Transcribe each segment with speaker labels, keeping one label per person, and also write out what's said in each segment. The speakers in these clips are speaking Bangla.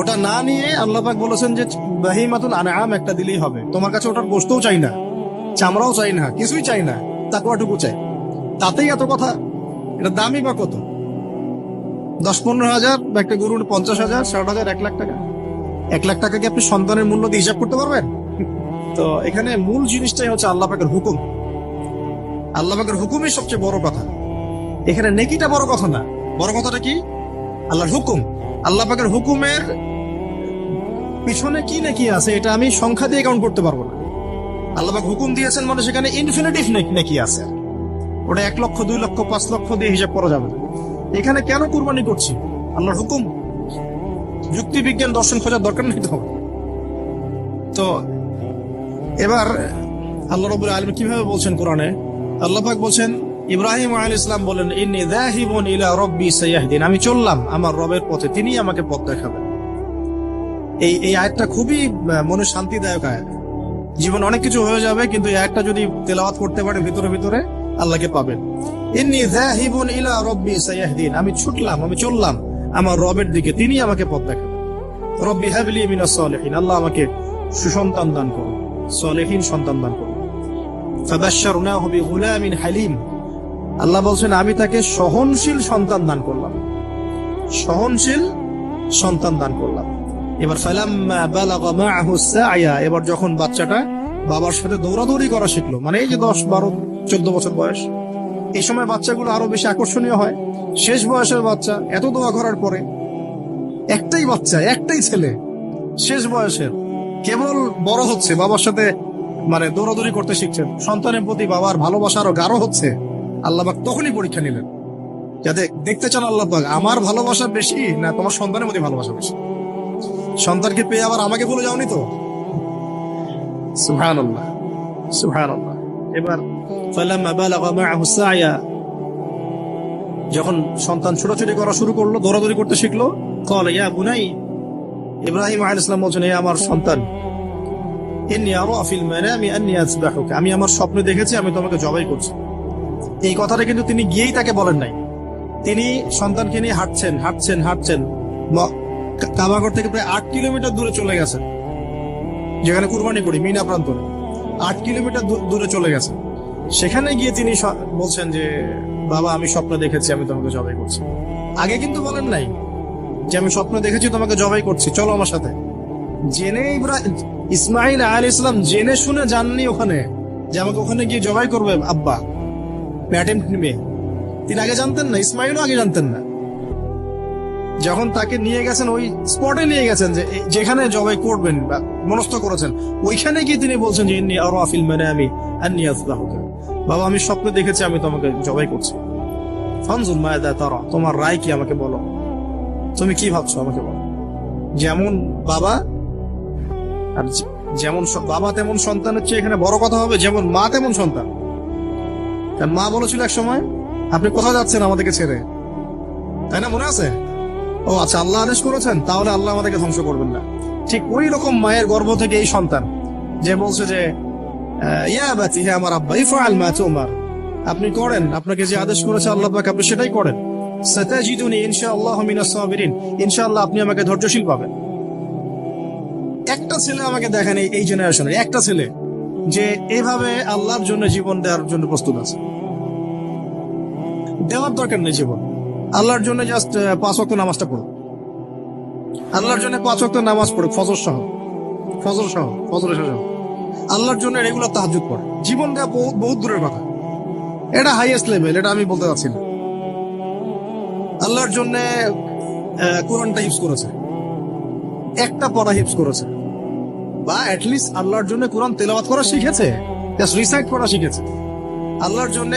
Speaker 1: ওটা না নিয়ে আল্লাপাক বলেছেন যে বাহিমাতুল আনাম একটা দিলেই হবে। তোমার কাছে ওটার গোস্তও চাই না, চামড়াও চাই না, কিছুই চাই না তাকুয়াটুকু চাই। তাতেই এত কথা? এটা দামই বা কত? দশ পনেরো হাজার বা একটা গরুর পঞ্চাশ হাজার, ষাট হাজার, এক লাখ টাকা। এক লাখ টাকা কি আপনি সন্তানের মূল্য দিয়ে হিসাব করতে পারবেন? তো এখানে মূল জিনিসটাই হচ্ছে আল্লাহ পাকের হুকুম। আল্লাহ পাকের হুকুমই সবচেয়ে বড় কথা। এখানে নেকিটা বড় কথা না। বড় কথাটা কি? আল্লাহর হুকুম। আল্লাহ পাকের হুকুমের পিছনে কি নাকি আছে, এটা আমি সংখ্যা দিয়ে কাউন্ট করতে পারব না। আল্লাহ হুকুম দিয়েছেন মানে সেখানে ইনফিনিটিভ নাকি আছে। ওটা এক লক্ষ, দুই লক্ষ, পাঁচ লক্ষ দিয়ে হিসাব করা যাবে এখানে কেন কুরবানি করছি? আল্লাহর হুকুম? যুক্তি বিজ্ঞান দর্শন খোঁজার দরকার নেই তো। তো এবার আল্লাহ রবুল আলম কীভাবে বলছেন কোরআনে? আল্লাহ পাক বলছেন ইব্রাহিম আল ইসলাম বলেন আমি চললাম আমার রবের পথে তিনি আমাকে পথ দেখাবেন। এই এই আয়াতটা খুবই মনে শান্তিদায়ক আয়াত। জীবন অনেক কিছু হয়ে যাবে, কিন্তু আয়াতটা যদি তেলাওয়াত করতে পারে ভিতরে ভিতরে আল্লাহকে পাবেন। আমি ছুটলাম, আমি চললাম আমার রবের দিকে তিনি আমাকে পথ দেখাবেন। রব্বি হাবলি মিনাস সালিহিন। আল্লাহ আমাকে সুসন্তান দান করুন, সলেহীন সন্তান দান করুন। ফাবাশশারনাহু বিগুলামিন হালিম। আল্লাহ বলছেন, আমি তাকে সহনশীল সন্তান দান করলাম। সহনশীল সন্তান দান করলাম। এবার এবার যখন বাচ্চাটা বাবার সাথে দৌড়াদৌড়ি করা শিখলো মানে এই যে দশ, বারো, চোদ্দ বছর বয়স, এই সময় বাচ্চাগুলো আরও বেশি আকর্ষণীয় হয়। শেষ বয়সের বাচ্চা, এত দোয়া করার পরে একটাই বাচ্চা, একটাই ছেলে, শেষ বয়সের, কেবল বড় হচ্ছে, বাবার সাথে মানে দৌড়াদৌড়ি করতে শিখছেন। সন্তানের প্রতি বাবার ভালোবাসা আরও গাঢ় হচ্ছে। আল্লাহবাক তখনই পরীক্ষা নিলেন। যাতে দেখতে চান আল্লাহবাক, আমার ভালোবাসা বেশি না তোমার সন্তানের মধ্যে ভালোবাসা বেশি? সন্তানকে পেয়ে আবার আমাকে ভুলে যাওনি তো? সুহান আল্লাহ সুহান আল্লাহ এবার যখন সন্তান ছোটাছুটি করা শুরু করল, দৌড়াদৌড়ি করতে শিখলো কল ইয়া বুনাই, ইব্রাহিম আলাইহিস সালাম বলছেন আমার সন্তান আমি আমার স্বপ্নে দেখেছি, আমি তোমাকে জবাই করছি। এই কথাটা কিন্তু তিনি গিয়েই তাকে বলেন নাই। তিনি সন্তানকে নিয়ে হাঁটছেন হাঁটছেন হাঁটছেন। কাবাগর থেকে প্রায় আট কিলোমিটার দূরে চলে গেছেন যেখানে কুরবানি করি, মিনা প্রান্তরে। আট কিলোমিটার দূরে চলে গেছেন সেখানে গিয়ে তিনি বলছেন যে, বাবা, আমি স্বপ্ন দেখেছি, আমি তোমাকে জবাই করছি। আগে কিন্তু বলেন নাই যে, আমি স্বপ্ন দেখেছি, তোমাকে জবাই করছি। চলো আমার সাথে। জেনে ইসমাইল আল ইসলাম জেনে শুনে যাননি ওখানে যে, আমাকে ওখানে গিয়ে জবাই করবে আব্বা। অ্যাটেম্প নিবে। তিনি আগে জানতেন না, ইসমাইলও আগে জানতেন না। যখন তাকে নিয়ে গেছেন, ওই স্পটে নিয়ে গেছেন যে যেখানে জবাই করবেন বা মনস্থ করেছেন, ওইখানে গিয়ে তিনি বলছেন যে, ইন্নি আরও আফিল মানে আমি আন্নি আজলাহুকা বাবা, আমি স্বপ্নে দেখেছি, আমি তোমাকে জবাই করছি। ফানজুল মায়াদা তারা, তোমার রায় কি আমাকে বলো? তুমি কি ভাবছ আমাকে বলো? যেমন বাবা, আর যেমন বাবা তেমন সন্তানের চেয়ে এখানে বড় কথা হবে, যেমন মা তেমন সন্তান। কারণ মা বলেছিল এক সময়, আপনি কোথায় যাচ্ছেন আমাদেরকে ছেড়ে? তাই না, মনে আছে? ও আচ্ছা আল্লাহ আদেশ করেছেন, তাহলে আল্লাহ আমাদেরকে ধ্বংস করবেন না। ঠিক ওই রকম মায়ের গর্ভ থেকে এই সন্তান, যে বলছে যে আমার আব্বা, ইফআল মা তুমার। আপনি করেন, আপনাকে যে আদেশ করেছে আল্লাহ পাক, আপনি সেটাই করেন। সাতাজিদুনি ইনশাআল্লাহ মিনাস সাবিরিন, ইনশাআল্লাহ আপনি আমাকে ধৈর্যশীল পাবেন। একটা ছেলে আমাকে দেখেন এই জেনারেশনের একটা ছেলে, যে এভাবে আল্লাহর জন্য জীবন দেওয়ার জন্য প্রস্তুত আছে। দেওয়ার দরকার নেই জীবন। আল্লাহর জন্য জাস্ট পাঁচ ওয়াক্ত নামাজটা পড়ো। আল্লাহর জন্য পাঁচ ওয়াক্ত নামাজ পড়ো, ফজর সহ। ফজর সহ ফজর সহ। আল্লাহর জন্য রেগুলার তাহাজুদ পড়ে। জীবন দেওয়া বহু- বহুত দূরের কথা। এটা হাইয়েস্ট লেভেল এটা আমি বলতে চাচ্ছি না। আল্লাহর জন্য কোরআনটা ইউজ করেছে। একটা পড়া হিপস করেছে। বা অ্যাটলিস্ট আল্লাহর জন্য কোরআন তেলাওয়াত করা শিখেছে। জাস্ট রিসাইট করা শিখেছে। আল্লাহর জন্য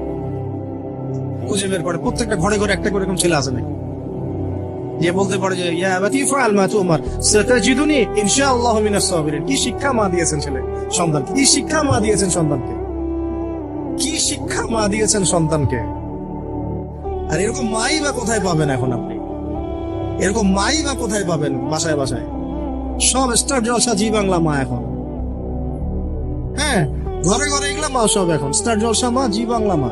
Speaker 1: খুঁজে বের করে প্রত্যেকটা ঘরে ঘরে একটা করে ছেলে আছে নাকি? যে বলতে পারে যে, ইয়া আবাতি ফাআল মা তুমার, সাতাজিদুনি মিনাস সাবিরিন। কি শিক্ষা মা দিয়েছেন ছেলে কি শিক্ষা মা দিয়েছেন সন্তানকে? কি শিক্ষা মা দিয়েছেন সন্তানকে? আর এরকম মাই বা কোথায় পাবেন এখন আপনি? এরকম মাই বা কোথায় পাবেন বাসায় বাসায়? সব স্টার জলসা জি বাংলা মা এখন। হ্যাঁ ঘরে ঘরে এগুলা মা সব এখন। স্টার জলসা মা, জি বাংলা মা।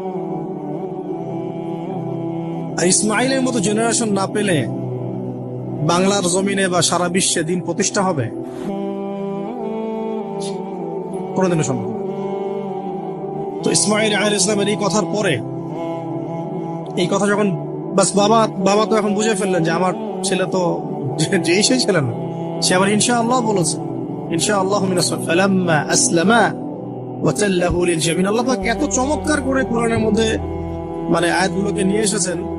Speaker 1: আর ইসমাইলের মতো জেনারেশন না পেলে বাংলার জমিনে বা সারা বিশ্বে দিন প্রতিষ্ঠা হবে? কোনোদিনও সম্ভব তো ইসমাইল আহ ইসলামের এই কথার পরে, এই কথা যখন, বাস বাবা বাবা তো এখন বুঝে ফেললেন যে আমার ছেলে তো যেই সেই ছেলে না। সে আবার ইনশা আল্লাহ বলেছে ইনশা আল্লাহ আসলামা ওয়াতাল্লাহু লিল আল্লাহ এত চমৎকার করে কোরআনের মধ্যে মানে আয়াতগুলোকে নিয়ে এসেছেন।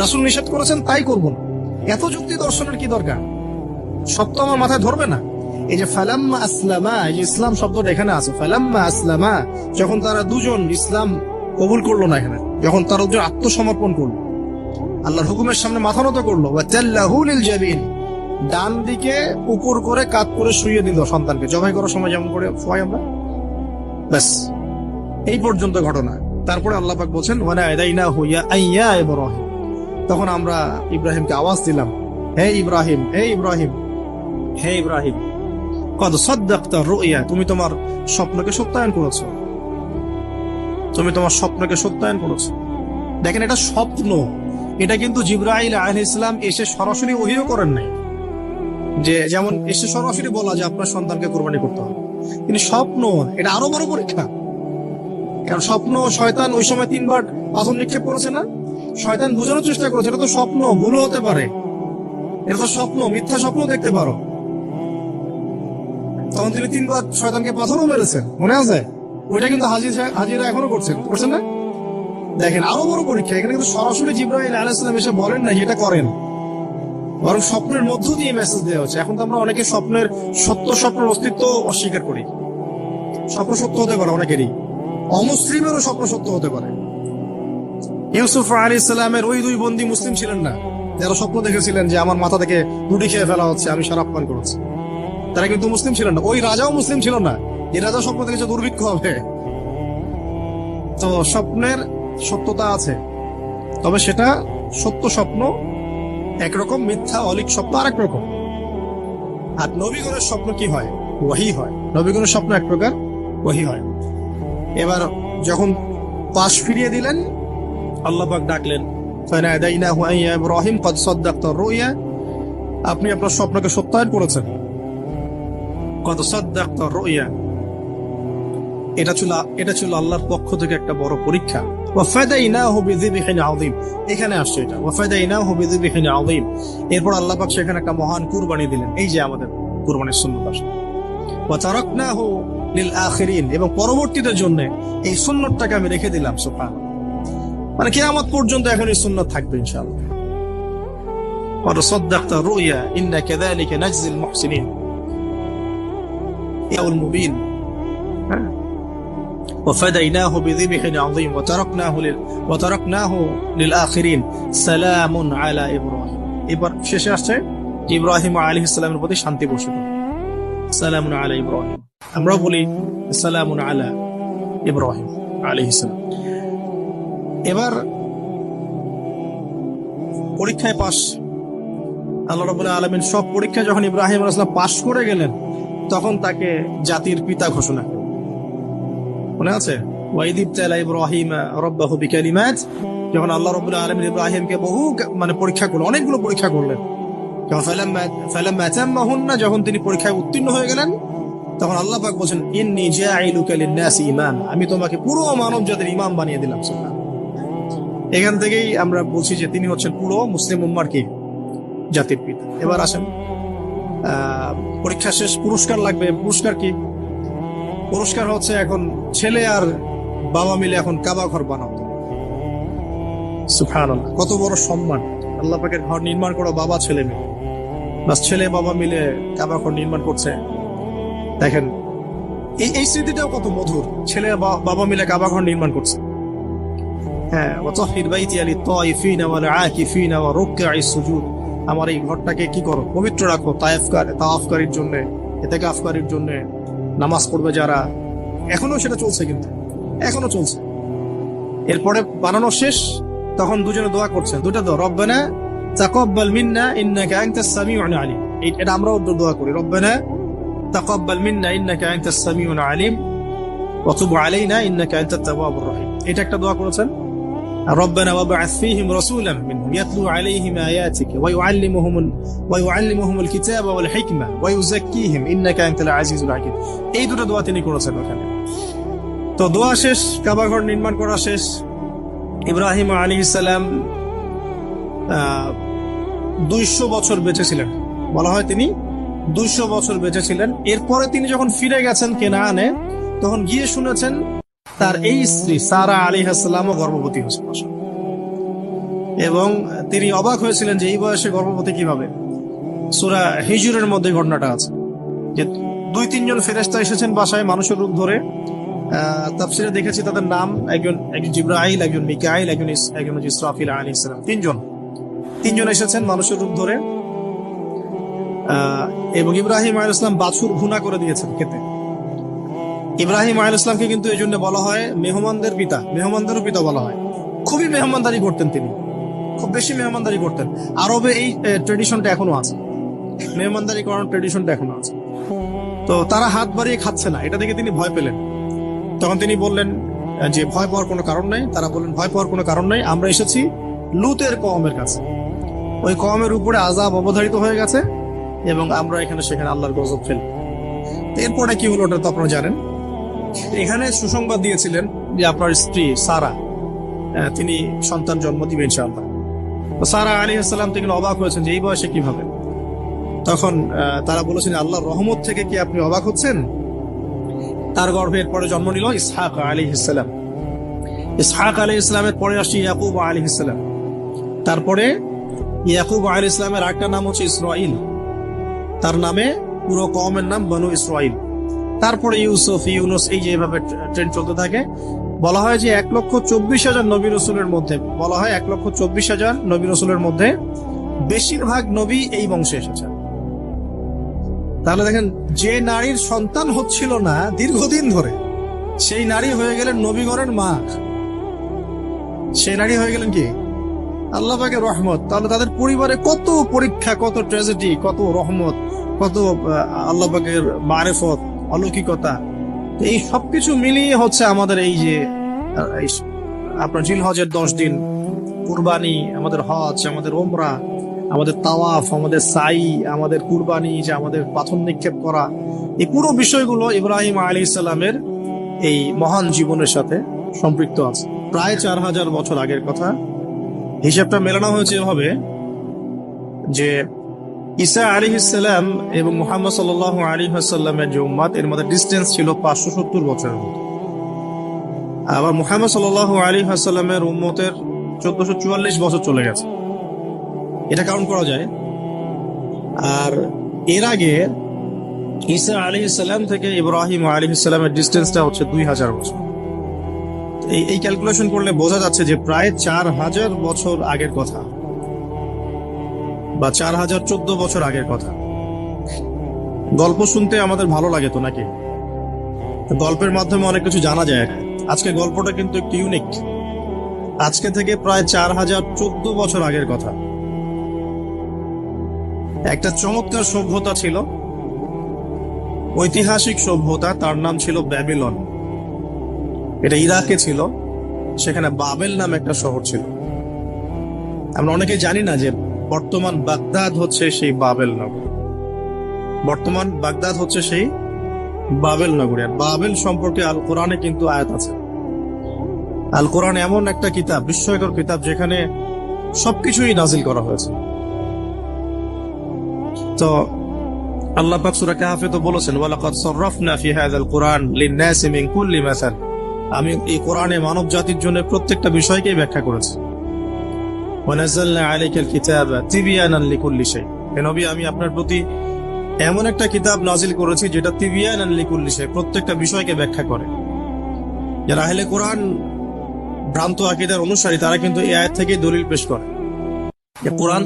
Speaker 1: রাসূল নিষেধ করেছেন, তাই করব না। এত যুক্তি দর্শনের কি দরকার? সব তো আমার মাথায় ধরবে না? এই যে ফালাম্মা আসলামা, এই যে ইসলাম শব্দটা এখানে আছে। ফালাম্মা আসলামা, যখন তারা দুজন ইসলাম কবুল করল না এখানে, যখন তারা দুজন আত্মসমর্পণ করল, আল্লাহর হুকুমের সামনে মাথা নত করল জাবিন, ডান দিকে উপর করে কাত করে শুয়ে দিল সন্তানকে। জবাই করার সময় যেমন করে শোয়াই আমরা। ব্যাস, এই পর্যন্ত ঘটনা। তারপরে আল্লাহ পাক বলছেন ওয়ানা আদাইনা হুইয়া আইয়া ইব্রাহিম। তখন আমরা ইব্রাহিমকে আওয়াজ দিলাম হে ইব্রাহিম হে ইব্রাহিম। হে ইব্রাহিম। কদ সদ্দাক্তা রুইয়া তুমি তোমার স্বপ্নকে সত্যায়ন করেছ। তুমি তোমার স্বপ্নকে সত্যায়ন করেছ। দেখেন এটা স্বপ্ন। এটা কিন্তু জিব্রাইল আহ ইসলাম এসে সরাসরি ওহিও করেন নাই। যে যেমন এসে সরাসরি বলা যে আপনার সন্তানকে কোরবানি করতে হবে। কিন্তু স্বপ্ন এটা আরও বড় পরীক্ষা। কারণ স্বপ্ন শয়তান ওই সময় তিনবার পাথর নিক্ষেপ করেছে না? শয়তান বোঝানোর চেষ্টা করেছে, এটা তো স্বপ্ন, ভুলও হতে পারে। এটা তো স্বপ্ন, মিথ্যা স্বপ্ন দেখতে পারো। তখন তিনি তিনবার শয়তানকে পাথরও মেরেছেন, মনে আছে? ওইটা কিন্তু হাজির হাজিরা এখনও করছেন করছেন না? দেখেন, আরও বড় পরীক্ষা, এখানে কিন্তু সরাসরি জিব্রাহিম আলাইসালাম এসে বলেন না যেটা করেন। বরং স্বপ্নের মধ্য দিয়ে মেসেজ দেওয়া হচ্ছে। এখন তো আমরা অনেকে স্বপ্নের সত্য স্বপ্নের অস্তিত্ব অস্বীকার করি। স্বপ্ন সত্য হতে পারে অনেকেরই। অমুসলিমেরও স্বপ্ন সত্য হতে পারে। ইউসুফ আলী ইসলামের ওই দুই বন্দী মুসলিম ছিলেন না। যারা স্বপ্ন দেখেছিলেন যে আমার মাথা থেকে রুটি খেয়ে ফেলা হচ্ছে, আমি সারাপ পান করেছি। তারা কিন্তু মুসলিম ছিলেন না। ওই রাজাও মুসলিম ছিল না। এই রাজা স্বপ্ন দেখেছে দুর্ভিক্ষ হবে। তো স্বপ্নের সত্যতা আছে। তবে সেটা সত্য স্বপ্ন, একরকম মিথ্যা, অলিক স্বপ্ন আরেক রকম। আর নবীগণের স্বপ্ন কি হয়? ওয়াহি হয়। নবীগণের স্বপ্ন এক প্রকার ওয়াহি হয়। এবার যখন পাশ ফিরিয়ে দিলেন আল্লাহবাক ডাকলেন আপনি আপনার স্বপ্নকে সত্যায়ন করেছেন। এটা ছিল এটা ছিল আল্লাহর পক্ষ থেকে একটা বড় পরীক্ষা। এখানে আসছে এটা। এরপর আল্লাহ সেখানে একটা মহান কুরবানি দিলেন। এই যে আমাদের কুরবানির সুন্নত এবং পরবর্তীদের জন্য এই সুন্দরটাকে আমি রেখে দিলাম সুফান মানে কিয়ামত পর্যন্ত এখন এই সুন্নাত থাকবে ইনশাআল্লাহ قد صدقت الرؤيا إن كذلك نجزي المحسنين المبين হ্যাঁ وفديناه بذبح عظيم وتركناه لل... وتركناه للآخرين سلام على إبراهيم এবার শেষে আসছে ইব্রাহিম আলী ইসলামের প্রতি শান্তি বসে সালামুন আলা ইব্রাহিম আমরাও বলি সালামুন আলা ইব্রাহিম আলী ইসলাম এবার পরীক্ষায় পাশ। আল্লাহ রবুল্লাহ আলমিন সব পরীক্ষায় যখন ইব্রাহিম আলাইহিস পাশ করে গেলেন, তখন তাকে জাতির পিতা ঘোষণা। মনে আছে? যখন আল্লাহ রবুল্লাহ ইব্রাহিমকে বহু মানে পরীক্ষা করলেন, অনেকগুলো পরীক্ষা করলেন। যখন তিনি পরীক্ষায় উত্তীর্ণ হয়ে গেলেন, তখন আল্লাহ পাক বলছেন আমি তোমাকে পুরো মানব জাতির ইমাম বানিয়ে দিলাম সুবহান এখান থেকেই আমরা বলছি যে তিনি হচ্ছেন পুরো মুসলিম উম্মার কি জাতির পিতা। এবার আসেন পরীক্ষা শেষ পুরস্কার লাগবে। পুরস্কার কি? পুরস্কার হচ্ছে এখন ছেলে আর বাবা মিলে এখন কাবা ঘর সুফান কত বড় সম্মান। আল্লাহ পাকের ঘর নির্মাণ করো বাবা ছেলে মিলে বাস ছেলে বাবা মিলে কাবা ঘর নির্মাণ করছে। দেখেন এই এই স্মৃতিটাও কত মধুর। ছেলে বাবা মিলে কাবা ঘর নির্মাণ করছে। হ্যাঁ আমার এই ঘরটাকে কি করো? পবিত্র রাখো তায়েফকার জন্য ইতিকাফকারীর জন্য নামাজ পড়বে যারা। এখনও সেটা চলছে কিন্তু। এখনও চলছে। এরপরে বানানো শেষ, তখন দুজনে দোয়া করছেন। দুটো দোয়া, রব্বানা তাকাব্বাল মিন্না আলিম। এটা আমরাও দোয়া করি আলিম। এটা একটা দোয়া করেছেন। ربنا وابعث فيهم رسولا منهم يتلو عليهم آياتك ويعلمهم ويعلمهم الكتاب والحكمة ويزكيهم إنك أنت العزيز الحكيم এই দুটো দোয়া তিনি করেছেন ওখানে তো দোয়া শেষ কাবা ঘর নির্মাণ করা শেষ ইব্রাহিম আলী ইসালাম দুইশো বছর বেঁচে ছিলেন বলা হয় তিনি দুইশো বছর বেঁচে ছিলেন এরপরে তিনি যখন ফিরে গেছেন কেনানে তখন গিয়ে শুনেছেন তার এই স্ত্রী সারা আলী হাসলামও গর্ভবতী হয়েছে এবং তিনি অবাক হয়েছিলেন যে এই বয়সে গর্ভবতী কীভাবে? সুরা হিজুরের মধ্যে ঘটনাটা আছে যে দুই, তিনজন ফেরেস্তা এসেছেন বাসায় মানুষের রূপ ধরে। তাফসিরে দেখেছি তাদের নাম একজন একজন জিব্রাইল, একজন মিকাইল, একজন একজন ইসরাফিল আলী ইসলাম তিনজন। তিনজন এসেছেন মানুষের রূপ ধরে। এবং ইব্রাহিম আল ইসলাম বাছুর ভুনা করে দিয়েছেন খেতে। ইব্রাহিম আল ইসলামকে কিন্তু এই জন্য বলা হয় মেহমানদের পিতা, মেহমানদেরও পিতা বলা হয়। খুবই মেহমানদারি করতেন তিনি। খুব বেশি মেহমানদারি করতেন। আরবে এই ট্রেডিশনটা এখনও আছে। মেহমানদারি করানোর ট্রেডিশনটা এখনও আছে। তো তারা হাত বাড়িয়ে খাচ্ছে না। এটা দেখে তিনি ভয় পেলেন। তখন তিনি বললেন যে ভয় পাওয়ার কোনো কারণ নাই। তারা বললেন, ভয় পাওয়ার কোনো কারণ নাই। আমরা এসেছি লুতের কওমের কাছে। ওই কওমের উপরে আজাব অবধারিত হয়ে গেছে এবং আমরা এখানে সেখানে আল্লাহর গজব ফেলি। এরপরে কি হলো ওটা তো আপনারা জানেন। এখানে সুসংবাদ দিয়েছিলেন যে আপনার স্ত্রী সারা তিনি সন্তান জন্ম দিবে ইনশাআল্লাহ। সারা আলী আসসালাম থেকে অবাক হয়েছেন যে এই বয়সে কীভাবে? তখন তারা বলেছেন আল্লাহ রহমত থেকে কি আপনি অবাক হচ্ছেন? তার গর্ভে এরপরে জন্ম নিল ইসহাক আলী ইসলাম ইসহাক আলী ইসলামের পরে আসছে ইয়াকুব আলী ইসলাম তারপরে ইয়াকুব আলী ইসলামের আরেকটা নাম হচ্ছে ইসরাইল তার নামে পুরো কমের নাম বনু ইসরাইল তারপরে ইউসুফ, ইউনুস, এই যে এভাবে ট্রেন চলতে থাকে। বলা হয় যে এক লক্ষ চব্বিশ হাজার নবী রসুলের মধ্যে, বলা হয় এক লক্ষ চব্বিশ হাজার নবী রসুলের মধ্যে বেশিরভাগ নবী এই বংশে এসেছেন। তাহলে দেখেন, যে নারীর সন্তান হচ্ছিল না দীর্ঘদিন ধরে, সেই নারী হয়ে গেলেন নবীগণের মা। সেই নারী হয়ে গেলেন কি? আল্লাহ রহমত। তাহলে তাদের পরিবারে কত পরীক্ষা, কত ট্র্যাজেডি কত রহমত, কত আল্লাহ মারেফত অলৌকিকতা। এই সবকিছু মিলিয়ে হচ্ছে আমাদের এই যে আপনার জিল হজের দশ দিন কুরবানি, আমাদের হজ, আমাদের ওমরা আমাদের তাওয়াফ, আমাদের সাই, আমাদের কুরবানি, যে আমাদের পাথর নিক্ষেপ করা, এই পুরো বিষয়গুলো ইব্রাহিম আলী ইসলামের এই মহান জীবনের সাথে সম্পৃক্ত আছে। প্রায় চার হাজার বছর আগের কথা। হিসাবটা মেলানো হয়েছে এভাবে যে ঈসা আলী এবং মোহাম্মদ সাল আলী হাসাল্লামের যে উম্মাদ এর মধ্যে ডিস্টেন্স ছিল পাঁচশো সত্তর বছরের মতো। আবার মোহাম্মদ সাল আলী হাসাল্লামের উম্মতের চোদ্দশো চুয়াল্লিশ বছর চলে গেছে। এটা কাউন্ট করা যায়। আর এর আগে ঈসা আলী থেকে ইব্রাহিম আলী ইসলামের ডিস্টেন্সটা হচ্ছে দুই হাজার বছর। এই ক্যালকুলেশন করলে বোঝা যাচ্ছে যে প্রায় চার হাজার বছর আগের কথা। বা চার হাজার চোদ্দ বছর আগের কথা। গল্প শুনতে আমাদের ভালো লাগে তো নাকি? গল্পের মাধ্যমে অনেক কিছু জানা যায়। আজকে গল্পটা কিন্তু একটু ইউনিক আজকে থেকে প্রায় চার হাজার চোদ্দ বছর আগের কথা। একটা চমৎকার সভ্যতা ছিল। ঐতিহাসিক সভ্যতা, তার নাম ছিল ব্যাবিলন। এটা ইরাকে ছিল, সেখানে বাবেল নামে একটা শহর ছিল। আমরা অনেকে জানি না যে বর্তমান বাগদাদ হচ্ছে সেই বাবেল নগর। বর্তমান বাগদাদ হচ্ছে সেই বাবেল নগরী। আর বাবেল সম্পর্কে আল কোরআনে কিন্তু আয়াত আছে। আল কোরআন এমন একটা কিতাব, বিস্ময়কর কিতাব, যেখানে সবকিছুই নাজিল করা হয়েছে। তো আল্লাহ পাক কাহফে তো বলেছেন, ওয়ালাকাদ সাররাফনা ফি হাযাল কুরআন লিন-নাসি মিন কুল্লি মাসাল। আমি এই কোরআনে মানব জাতির জন্য প্রত্যেকটা বিষয়কেই ব্যাখ্যা করেছি। আমি আপনার প্রতি এমন একটা কিতাব নাজিল করেছি যেটা প্রত্যেকটা বিষয়কে ব্যাখ্যা করে। কোরআন ভ্রান্ত আকীদার অনুসারী, তারা কিন্তু এই দলিল পেশ করে।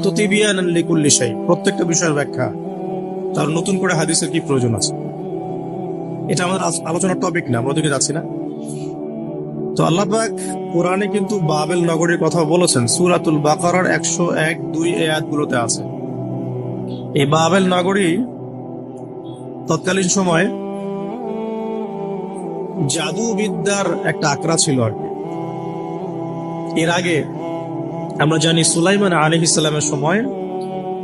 Speaker 1: তো প্রত্যেকটা বিষয়ের ব্যাখ্যা। তার নতুন করে হাদিসের কি প্রয়োজন আছে? এটা আমাদের আলোচনার টপিক না, আমরা যাচ্ছি না। তো আল্লাহ পাক কোরআনে কিন্তু বাবেল নগরীর কথা বলেছেন। সুরাতুল বাকারার একশো এক দুই আছে। এই বাবেল নগরী তৎকালীন সময়ে একটা আকড়া ছিল আর এর আগে আমরা জানি সুলাইমান আলী ইসলামের সময়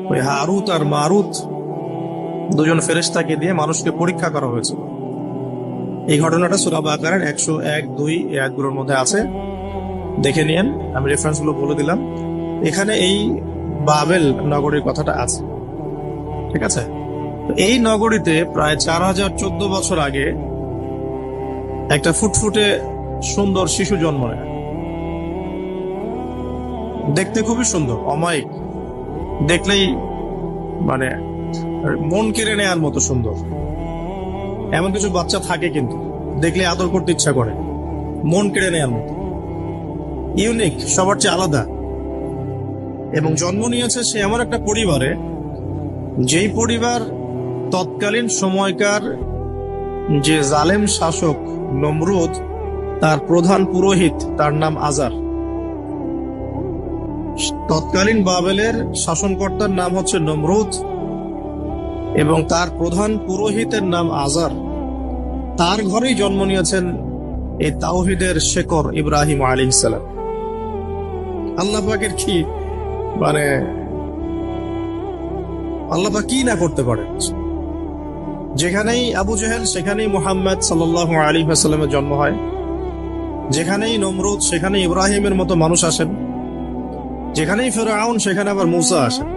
Speaker 1: ওই হারুত আর মারুত দুজন ফেরেশতাকে দিয়ে মানুষকে পরীক্ষা করা হয়েছিল। এই ঘটনাটা সুরাব আকারের একশো এক দুই আয়াতগুলোর মধ্যে আছে। দেখে নিয়েন, আমি রেফারেন্সগুলো বলে দিলাম। এখানে এই বাবেল নগরীর কথাটা আছে। ঠিক আছে? এই নগরীতে প্রায় চার হাজার চোদ্দ বছর আগে একটা ফুটফুটে সুন্দর শিশু জন্ম নেয়। দেখতে খুবই সুন্দর, অমায়িক। দেখলেই মানে মন কেড়ে নেওয়ার মতো সুন্দর। এমন কিছু বাচ্চা থাকে কিন্তু, দেখলে আদর করতে ইচ্ছা করে। মন কেড়ে নেওয়ার মতো। ইউনিক, সবার চেয়ে আলাদা। এবং জন্ম নিয়েছে সে এমন একটা পরিবারে, যেই পরিবার তৎকালীন সময়কার যে জালেম শাসক নমরুদ, তার প্রধান পুরোহিত, তার নাম আজার। তৎকালীন বাবেলের শাসনকর্তার নাম হচ্ছে নমরুদ। এবং তার প্রধান পুরোহিতের নাম আজার। তার ঘরেই জন্ম নিয়েছেন এই তাওহিদের শেকর ইব্রাহিম আলী ইসালাম আল্লাপাকের কি মানে আল্লাহ কি না করতে পারে যেখানেই আবু জেহেল, সেখানেই মোহাম্মদ সাল্লাহ আলী সাল্লামের জন্ম হয়। যেখানেই নমরুদ সেখানে ইব্রাহিমের মতো মানুষ আসেন। যেখানেই ফেরাউন, সেখানে আবার মূসা আসেন।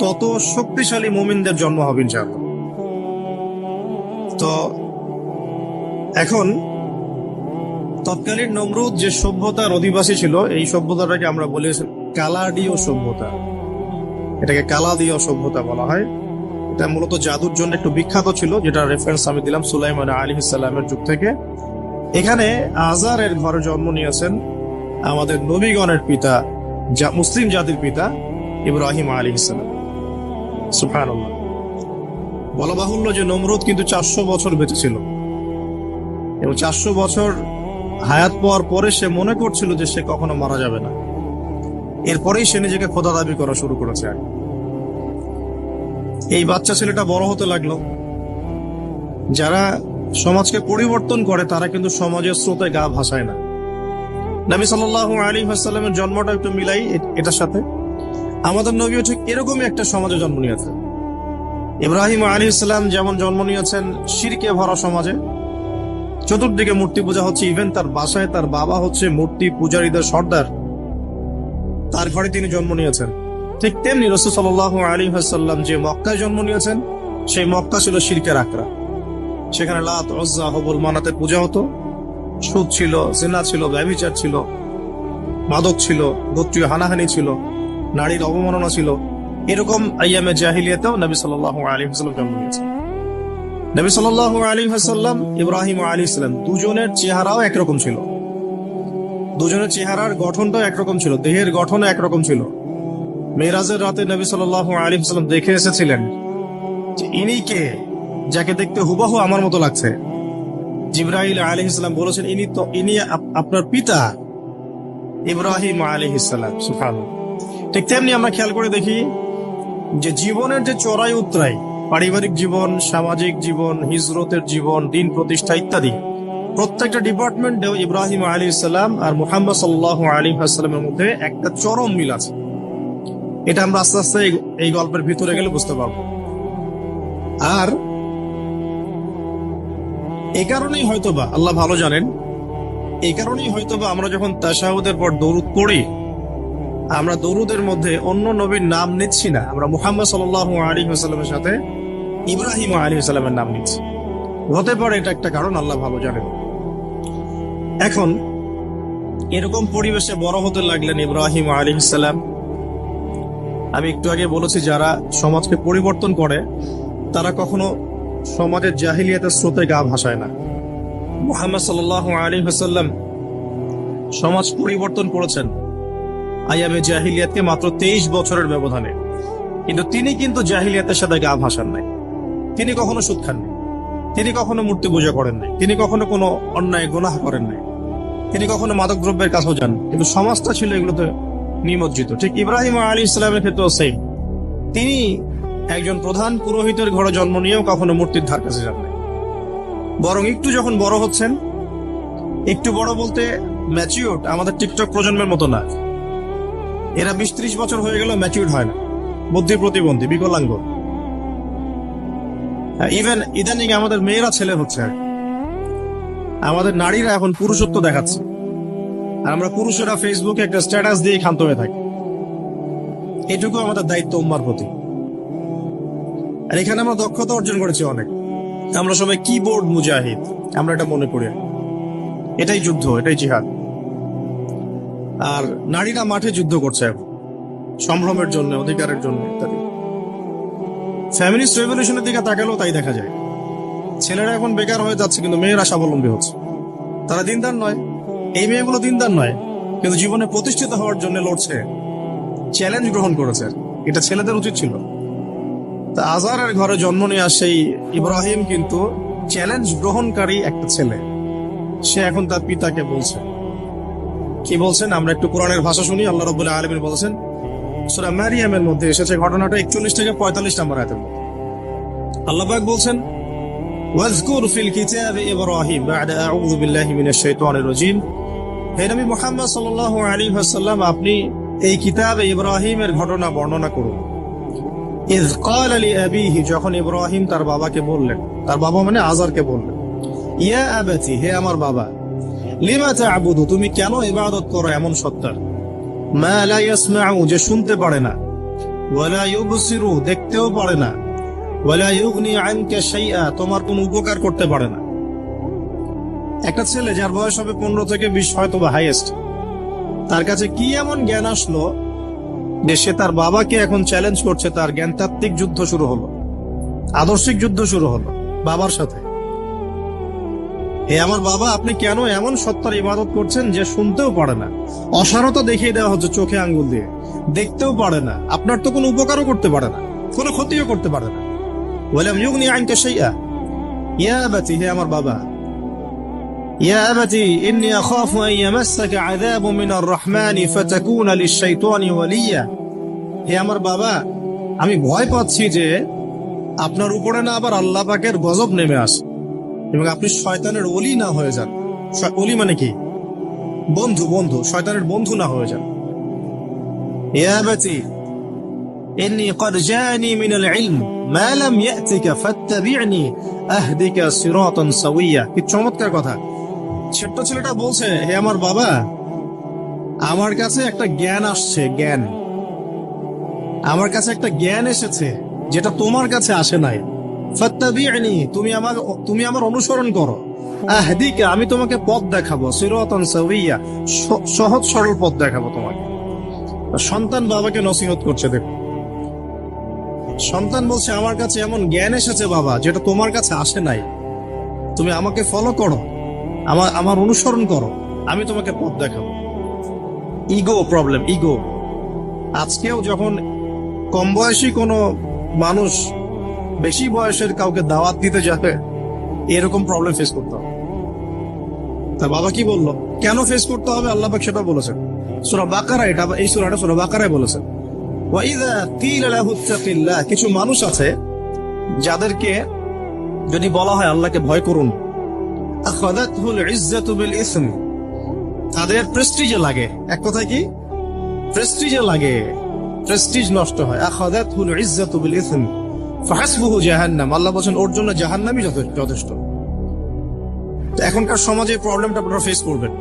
Speaker 1: তত শক্তিশালী মুমিনদের জন্ম হবে ইনশাআল্লাহ। তো এখন তৎকালীন নমরুদ যে সভ্যতার অধিবাসী ছিল, এই সভ্যতাটাকে আমরা বলি কালাডীয় সভ্যতা। এটাকে কালাদীয় সভ্যতা বলা হয়। এটা মূলত জাদুর জন্য একটু বিখ্যাত ছিল যেটা রেফারেন্স আমি দিলাম সুলাইমান আলী ইসাল্লামের যুগ থেকে। এখানে আজারের ঘরে জন্ম নিয়েছেন আমাদের নবীগণের পিতা, যা- মুসলিম জাতির পিতা ইব্রাহিম আলী ইসলাম বাহুল্য যে নমরুদ কিন্তু চারশো বছর বেঁচে ছিল। এবং চারশো বছর হায়াত পাওয়ার পরে সে মনে করছিল যে সে কখনো মারা যাবে না। এরপরেই সে নিজেকে খোদা দাবি করা শুরু করেছে। এই বাচ্চা ছেলেটা বড় হতে লাগল। যারা সমাজকে পরিবর্তন করে, তারা কিন্তু সমাজের স্রোতে গা ভাসায় না। নবী সাল্লাহ আলী জন্মটা একটু মিলাই এটার সাথে। আমাদের নবীও ঠিক এরকমই একটা সমাজে জন্ম নিয়েছেন ইব্রাহিম আলী ইসলাম যেমন জন্ম নিয়েছেন শিরকে ভরা সমাজে, চতুর্দিকে মূর্তি পূজা হচ্ছে ইভেন তার বাসায়, তার বাবা হচ্ছে মূর্তি পূজারীদের সর্দার, তার ঘরে তিনি জন্ম নিয়েছেন। ঠিক তেমনি রসুল সাল্লাহ আলী হাসাল্লাম যে মক্কায় জন্ম নিয়েছেন, সেই মক্কা ছিল শিরকের আকরা সেখানে লাত অজ্জা হবুল মানাতে পূজা হতো। সুদ ছিল, জেনা ছিল, ব্যভিচার ছিল, মাদক ছিল, গোত্রীয় হানাহানি ছিল। নারীর অবমাননা ছিল। এরকম আইয়ামে জাহিলিয়াতেও নবী সাল্লাহ আলী হাসাল্লাম জন্ম নিয়েছেন। নবী সাল্লাহ আলী হাসাল্লাম ইব্রাহিম আলী ইসলাম দুজনের চেহারাও একরকম ছিল। দুজনের চেহারার গঠনটাও একরকম ছিল, দেহের গঠনও একরকম ছিল। মেয়েরাজের রাতে নবী সাল্লাহ আলী হাসাল্লাম দেখে এসেছিলেন যে ইনি কে, যাকে দেখতে হুবাহু আমার মতো লাগছে। জিব্রাহিল আলী ইসলাম বলেছেন, ইনি তো, ইনি আপনার পিতা ইব্রাহিম আলী ইসলাম সুফান ঠিক তেমনি আমরা খেয়াল করে দেখি যে জীবনের যে চড়াই উতরাই, পারিবারিক জীবন, সামাজিক জীবন, হিজরতের জীবন, দিন প্রতিষ্ঠা ইত্যাদি, প্রত্যেকটা ডিপার্টমেন্টেও ইব্রাহিম আলী ইসলাম আর মোহাম্মদ সাল্লাহ আলী আসসালামের মধ্যে একটা চরম মিল আছে। এটা আমরা আস্তে আস্তে এই- গল্পের ভিতরে গেলে বুঝতে পারব। আর এ কারণেই হয়তোবা, আল্লাহ ভালো জানেন এই কারণেই হয়তোবা আমরা যখন তাশাহুদের পর দরুদ পড়ি আমরা দরুদের মধ্যে অন্য নবীর নাম নিচ্ছি না। আমরা মুহাম্মদ সাল্লাহ আলী হাসাল্লামের সাথে ইব্রাহিম আলী হাসাল্লামের নাম নিচ্ছি। হতে পারে এটা একটা কারণ, আল্লাহ ভালো জানেন। এখন এরকম পরিবেশে বড় হতে লাগলেন ইব্রাহিম আলী ইসাল্লাম আমি একটু আগে বলেছি, যারা সমাজকে পরিবর্তন করে, তারা কখনো সমাজের জাহিলিয়াতের স্রোতে গা ভাসায় না। মুহাম্মদ সাল্লাহ আলী হাসাল্লাম সমাজ পরিবর্তন করেছেন। আয়ামে জাহিলিয়াতকে মাত্র তেইশ বছরের ব্যবধানে। কিন্তু তিনি কিন্তু জাহিলিয়াতের সাথে গা ভাসান নাই। তিনি কখনো সুদ খাননি। তিনি কখনো মূর্তি পূজা করেন নাই। তিনি কখনো কোনো অন্যায়, গুনাহ করেন নাই। তিনি কখনো মাদক দ্রব্যের কাছেও যান কিন্তু সমাজটা ছিল এগুলোতে নিমজ্জিত। ঠিক ইব্রাহিম আলী ইসলামের ক্ষেত্রেও সেই তিনি একজন প্রধান পুরোহিতের ঘরে জন্ম নিয়েও কখনো মূর্তির ধার কাছে যান নাই। বরং একটু যখন বড় হচ্ছেন, একটু বড় বলতে ম্যাচিউর আমাদের টিকটক প্রজন্মের মতো না। এরা বিশ ত্রিশ বছর হয়ে গেল ম্যাচিউর হয় না। বুদ্ধি প্রতিবন্ধী, বিকলাঙ্গ। ইভেন ইদানিং আমাদের মেয়েরা ছেলে হচ্ছে আমাদের নারীরা এখন পুরুষত্ব দেখাচ্ছে। আর আমরা পুরুষেরা ফেসবুকে একটা স্ট্যাটাস দিয়ে ক্ষান্ত হয়ে থাকি। এটুকু আমাদের দায়িত্ব উম্মার প্রতি। আর এখানে আমরা দক্ষতা অর্জন করেছি অনেক। আমরা সবাই কিবোর্ড মুজাহিদ। আমরা এটা মনে করি এটাই যুদ্ধ, এটাই জিহাদ। আর নারীরা মাঠে যুদ্ধ করছে এখন। সম্ভ্রমের জন্য, অধিকারের জন্য ইত্যাদি। ফ্যামিলিস্ট রেভলিউশনের দিকে তাকালেও তাই দেখা যায়। ছেলেরা এখন বেকার হয়ে যাচ্ছে, কিন্তু মেয়েরা স্বাবলম্বী হচ্ছে। তারা দিনদার নয়। এই মেয়েগুলো দিনদার নয়, কিন্তু জীবনে প্রতিষ্ঠিত হওয়ার জন্য লড়ছে। চ্যালেঞ্জ গ্রহণ করেছে। এটা ছেলেদের উচিত ছিল। তা আজারের ঘরে জন্ম নেওয়া সেই ইব্রাহিম কিন্তু চ্যালেঞ্জ গ্রহণকারী একটা ছেলে। সে এখন তার পিতাকে বলছে কি বলছেন? আমরা একটু কোরআনের ভাষা শুনি, আল্লাহ রবুল্লাহ আলমিন বলছেন, সুরা ম্যারিয়ামের মধ্যে এসেছে ঘটনাটা একচল্লিশ থেকে পঁয়তাল্লিশ নম্বর আয়তের মধ্যে। আল্লাহবাক বলছেন, ওয়াজকুর ফিল কিতাব ইব্রাহিম বাদা আউযু বিল্লাহি মিনাশ শাইতানির রাজিম। হে নবী মুহাম্মদ সাল্লাল্লাহু আলাইহি ওয়াসাল্লাম, আপনি এই কিতাবে ইব্রাহিমের ঘটনা বর্ণনা করুন। ইয ক্বালা লিআবিহি যখন ইব্রাহিম তার বাবাকে বললেন, তার বাবা মানে আজারকে বললেন, ইয়া আবাতি, হে আমার বাবা তুমি কেন ইবাদত করো এমন সত্তার মা লা ইয়াসমাউ, যে শুনতে পারে না। ইউবসিরু, দেখতেও পারে না। ইউগনি আনকা শাইআ, তোমার কোনো উপকার করতে পারে না। একটা ছেলে যার বয়স হবে পনেরো থেকে বিশ, হয়তো বা হাইয়েস্ট তার কাছে কি এমন জ্ঞান আসলো যে সে তার বাবাকে এখন চ্যালেঞ্জ করছে, তার জ্ঞানতাত্ত্বিক যুদ্ধ শুরু হলো। আদর্শিক যুদ্ধ শুরু হলো বাবার সাথে। হে আমার বাবা, আপনি কেন এমন সত্তার ইবাদত করছেন যে শুনতেও পারে না? অসারতা দেখিয়ে দেওয়া হচ্ছে চোখে আঙ্গুল দিয়ে। দেখতেও পারে না। আপনার তো কোনো উপকারও করতে পারে না। কোনো ক্ষতিও করতে পারে না। বললাম ইউগ নিয়ে আইনকে সেইয়া ইয়া হে আমার বাবা। ইয়া আবাতি, ইন্নি আখাফু আন ইয়ামাসসাকা আযাবু মিনার রহমানি ফাতাকুনা লিশ-শাইতানি ওয়ালিয়া। হে আমার বাবা, আমি ভয় পাচ্ছি যে আপনার উপরে না আবার আল্লাহ পাকের গজব নেমে আসে। এবং আপনি শয়তানের অলি না হয়ে যান শ- অলি মানে কি বন্ধু বন্ধু শয়তানের বন্ধু না হয়ে যান ইয়া আবাতি إني قد جاءني من العلم ما لم يأتك فاتبعني أهدك صراطا سويا কি চমৎকার কথা ছোট্ট ছেলেটা বলছে হে আমার বাবা আমার কাছে একটা জ্ঞান আসছে জ্ঞান আমার কাছে একটা জ্ঞান এসেছে যেটা তোমার কাছে আসে নাই ফাত্তাবি'নি, তুমি আমার তুমি আমার অনুসরণ করো। আহদিকা, আমি তোমাকে পথ দেখাবো, সিরাতান সাওয়িয়া সহজ সরল পথ দেখাবো তোমাকে। সন্তান বাবাকে নসিহত করছে, দেখো। সন্তান বলছে, আমার কাছে এমন জ্ঞান এসেছে বাবা, যেটা তোমার কাছে আসে নাই। তুমি আমাকে ফলো করো, আমার আমার অনুসরণ করো, আমি তোমাকে পথ দেখাবো। ইগো প্রবলেম ইগো আজকেও যখন কম বয়সী কোনো মানুষ বেশি বয়সের কাউকে দাওয়াত দিতে যাবে, এরকম প্রবলেম ফেস করতে হবে। তা বাবা কি বলল? কেন ফেস করতে হবে? আল্লাহ পাক সেটা বলেছেন। সুরা বাকারা এটা, এই সুরাটা সুরা বাকারায় বলেছেন। কিছু মানুষ আছে, যাদেরকে যদি বলা হয় আল্লাহকে ভয় করুন তাদের প্রেস্টিজে লাগে। এক কথায় কি? প্রেস্টিজে লাগে। প্রেস্টিজ নষ্ট হয়। আখাদাতহুল ইজ্জাতু বিল ইসম ফাহাসবুহু জাহান্নাম, আল্লাহ বলেন ওর জন্য জাহান্নামই যথেষ্ট। এখনকার সমাজে প্রবলেমটা আপনারা ফেস করবেন।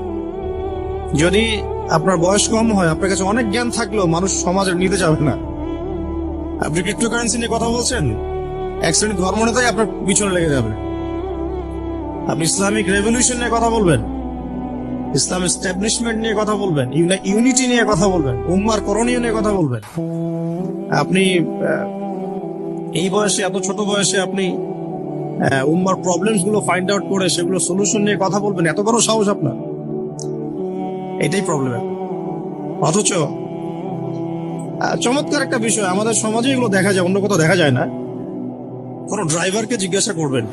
Speaker 1: যদি আপনার বয়স কম হয়, আপনার কাছে অনেক জ্ঞান থাকলেও মানুষ সমাজের নিতে যাবে না। আপনি ক্রিপ্টোকারেন্সি নিয়ে কথা বলছেন? এক শ্রেণির ধর্ম নেতাই আপনার পিছনে লেগে যাবে। আপনি ইসলামিক রেভলিউশন নিয়ে কথা বলবেন? ইসলাম এস্টাবলিশমেন্ট নিয়ে কথা বলবেন? ইউনিটি নিয়ে কথা বলবেন? উম্মার করণীয় নিয়ে কথা বলবেন? আপনি এই বয়সে, এত ছোট বয়সে আপনি উম্মার প্রবলেমসগুলো ফাইন্ড আউট করে সেগুলো সলিউশন নিয়ে কথা বলবেন, এত বড় সাহস আপনার। এটাই প্রবলেম অথচ চমৎকার একটা বিষয়, আমাদের সমাজে এগুলো দেখা যায়, অন্য কোথাও দেখা যায় না। কোন ড্রাইভারকে জিজ্ঞাসা করবেন,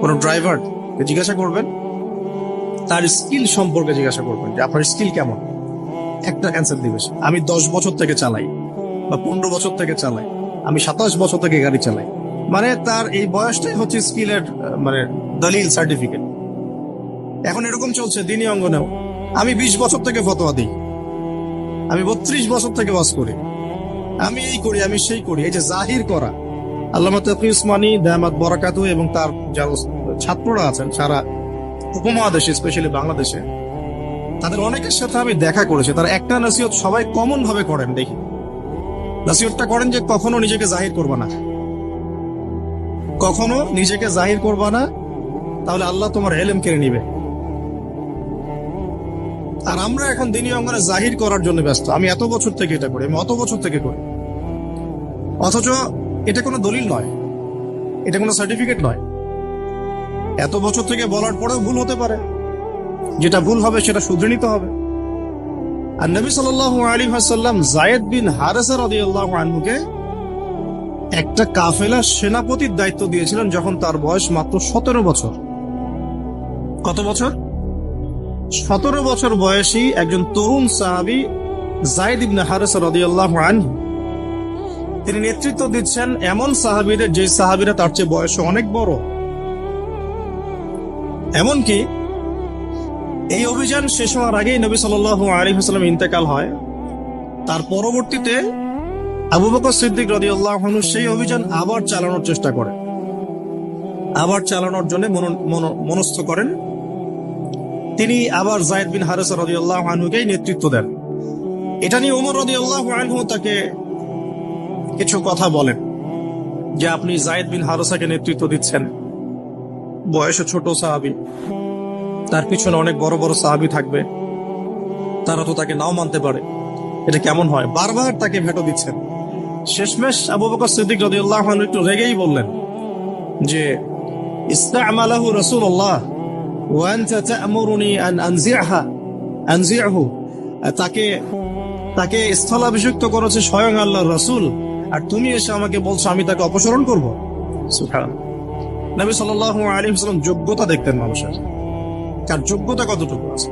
Speaker 1: কোন ড্রাইভারকে জিজ্ঞাসা করবেন, তার স্কিল সম্পর্কে জিজ্ঞাসা করবেন যে আপনার স্কিল কেমন? একটা অ্যান্সার দিবে আমি দশ বছর থেকে চালাই, বা পনেরো বছর থেকে চালাই। আমি সাতাশ বছর থেকে গাড়ি চালাই। মানে তার এই বয়সটাই হচ্ছে স্কিলের মানে দলিল সার্টিফিকেট এখন এরকম চলছে, দিনই অঙ্গনেও আমি বিশ বছর থেকে ফতোয়া দিই। আমি বত্রিশ বছর থেকে বাস করি। আমি এই করি, আমি সেই করি। এই যে জাহির করা। আল্লামা তকি উসমানী, দামাত বরাকাতু এবং তার যারা ছাত্ররা আছেন, সারা উপমহাদেশে স্পেশালি বাংলাদেশে, তাদের অনেকের সাথে আমি দেখা করেছি। তারা একটা নসিহত সবাই কমন ভাবে করেন, দেখি। নসিহতটা করেন যে কখনো নিজেকে জাহির করবা না। কখনো নিজেকে জাহির করবা না, তাহলে আল্লাহ তোমার এলেম কেড়ে নিবে। আর আমরা এখন দিনী অঙ্গনে জাহির করার জন্য ব্যস্ত। আমি এত বছর থেকে এটা করি, আমি অত বছর থেকে করি। অথচ এটা কোনো দলিল নয়, এটা কোনো সার্টিফিকেট নয়। এত বছর থেকে বলার পরেও ভুল হতে পারে। যেটা ভুল হবে সেটা শুধরে নিতে হবে। আর নবী সাল আলী হাসাল্লাম জায়েদ বিন হারেসা রাদিয়াল্লাহু আনহুকে একটা কাফেলা সেনাপতির দায়িত্ব দিয়েছিলেন যখন তার বয়স মাত্র সতেরো বছর। কত বছর? সতেরো বছর বয়সী একজন তরুণ সাহাবি জায়দ ইবনে হারেসা রাদিয়াল্লাহু আনহু। তিনি নেতৃত্ব দিচ্ছেন এমন সাহাবিদের যে সাহাবিরা তার চেয়ে বয়সে অনেক বড়। এমনকি এই অভিযান শেষ হওয়ার আগেই নবী সাল আলী হাসলাম ইন্তেকাল হয়। তার পরবর্তীতে আবু বকর সিদ্দিক রাদিয়াল্লাহু আনহু সেই অভিযান আবার চালানোর চেষ্টা করেন। আবার চালানোর জন্য মন- মন- মনস্থ করেন। তিনি আবার জায়দ বিন হারেসা রাদিয়াল্লাহু আনহুকেই নেতৃত্ব দেন। এটা নিয়ে ওমর রাদিয়াল্লাহু আনহু তাকে কিছু কথা বলেন যে আপনি জায়দ বিন হারেসাকে নেতৃত্ব দিচ্ছেন। বয়সে ছোট সাহাবি। তার পিছনে অনেক বড় বড় সাহাবি থাকবে। তারা তো তাকে নাও মানতে পারে। এটা কেমন হয়? বারবার তাকে ভেটো দিচ্ছেন। শেষমেশ আবু বকর সিদ্দিক রাদিয়াল্লাহু আনহু একটু রেগেই বললেন যে, ইস্তামালাহু রাসূলুল্লাহ ওয়া আনতা তা'মুরুনি আন আনজি'হা আনজি'হু তাকে তাকে স্থলাভিষিক্ত করেছে স্বয়ং আল্লাহর রাসূল। আর তুমি এসে আমাকে বলছো আমি তাকে অপসারণ করব? সুবহানাল্লাহ। নবী সাল্লাল্লাহু আলাইহি ওয়াসাল্লাম যোগ্যতা দেখতেন মানুষের। কার যোগ্যতা কতটুকু আছে?